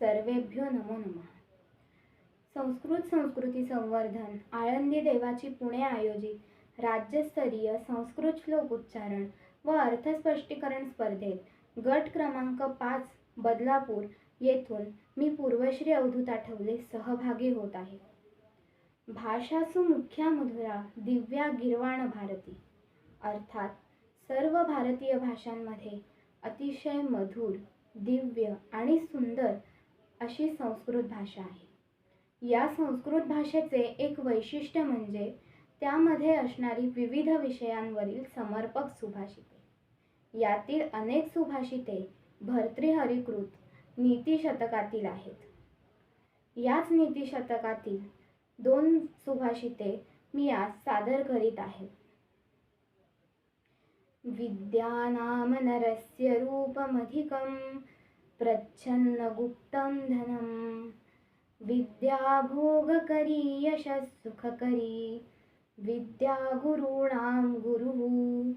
सर्वेभ्यो नमो नमः. संस्कृत संस्कृती संवर्धन आळंदी देवाची पुणे आयोजित राज्यस्तरीय संस्कृत श्लोक उच्चारण व अर्थस्पष्टीकरण स्पर्धेत गट क्रमांक पाच बदलापूर येथून मी पूर्वश्री अवधूत आठवले सहभागी होत आहे. भाषासु मुख्या मधुरा दिव्या गिरवाण भारती. अर्थात सर्व भारतीय भाषांमध्ये अतिशय मधुर दिव्य आणि सुंदर अशी संस्कृत भाषा आहे. या संस्कृत भाषेचे एक वैशिष्ट्य म्हणजे त्यामध्ये असणारी विविध विषयांवरील समर्पक सुभाषिते. यातील अनेक सुभाषिते भर्तृहरिकृत नीतिशतकातील आहेत. याच नीतिशतकातील दोन सुभाषिते मी आज सादर करीत आहे. विद्यानाम नरस्य रूपमधिकं प्रच्छन्नगुप्तं धनं। विद्याभोगकरी यशस्सुखकरी विद्यागुरूणां गुरुः।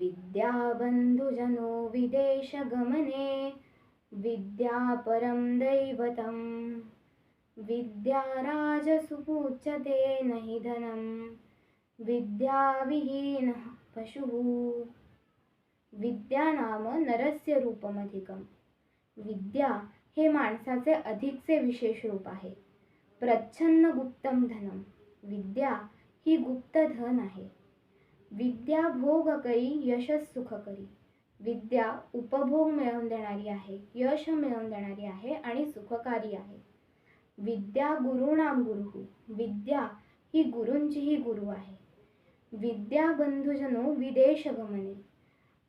विद्याबन्धुजनो विदेशगमने। विद्यापरं दैवतं। विद्याराजसुपूच्यते न हि धनं। विद्याविहीनः पशुः। विद्या नाम नरस्य रूपमधिकम्। विद्या हे माणसाचे अधिकचे विशेष रूप आहे. प्रच्छन्न गुप्तम धनम विद्या ही गुप्त धन आहे. विद्या भोगकरी यशस सुखकरी विद्या उपभोग मिळवून देणारी आहे यश मिळवून देणारी आहे आणि सुखकारी आहे. विद्या गुरुणाम गुरु विद्या ही गुरूंचीही गुरु आहे. विद्या बंधुजनो विदेश गमने.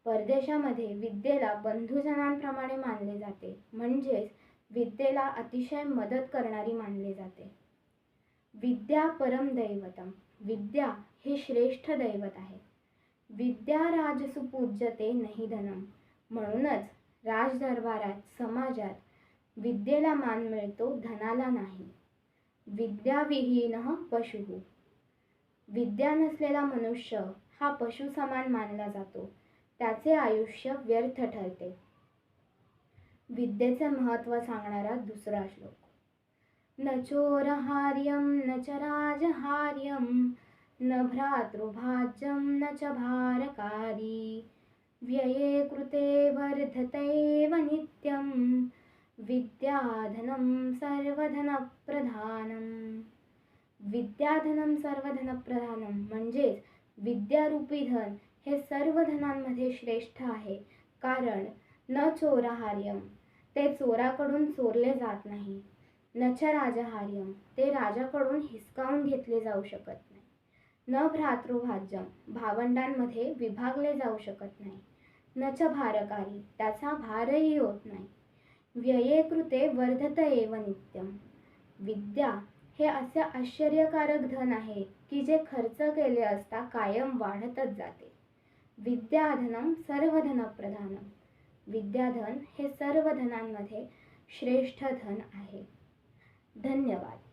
परदेशामध्ये विद्येला बंधुजनांप्रमाणे मानले जाते. म्हणजेच विद्येला अतिशय मदत करणारी मानले जाते. विद्या परम दैवतम. विद्या हे श्रेष्ठ दैवत आहे. विद्या राजसुपूज्यते नाही धनम. म्हणूनच राजदरबारात समाजात विद्येला मान मिळतो धनाला नाही. विद्याविहीन पशु. विद्या नसलेला मनुष्य हा पशु समान मानला जातो. त्याचे आयुष्य व्यर्थ ठरते. विद्येचे महत्त्व सांगणारा दुसरा श्लोक. न चोरहार्यं न च राजहार्यं न भ्रातृभाज्यं न च भारकारी. व्यये कृते वर्धतैव नित्यं विद्याधनं सर्वधनप्रधानम विद्याधनं सर्वधनप्रधानम म्हणजेच विद्यारूपी धन हे सर्व धनांमध्ये श्रेष्ठ आहे. कारण न चोराहार्यम ते चोराकडून चोरले जात नाही. न च राजहार्यम ते राजाकडून हिसकावून घेतले जाऊ शकत नाही. न भ्रातृभाज्यम भावंडांमध्ये विभागले जाऊ शकत नाही. न च भारकारी त्याचा भारही होत नाही. व्यये कृते वर्धत एव नित्यम. विद्या हे असे आश्चर्यकारक धन आहे की जे खर्च केले असता कायम वाढतच जाते. विद्याधनम सर्व धनप्रधानम विद्याधन हे सर्व धनांमध्ये श्रेष्ठ धन आहे. धन्यवाद.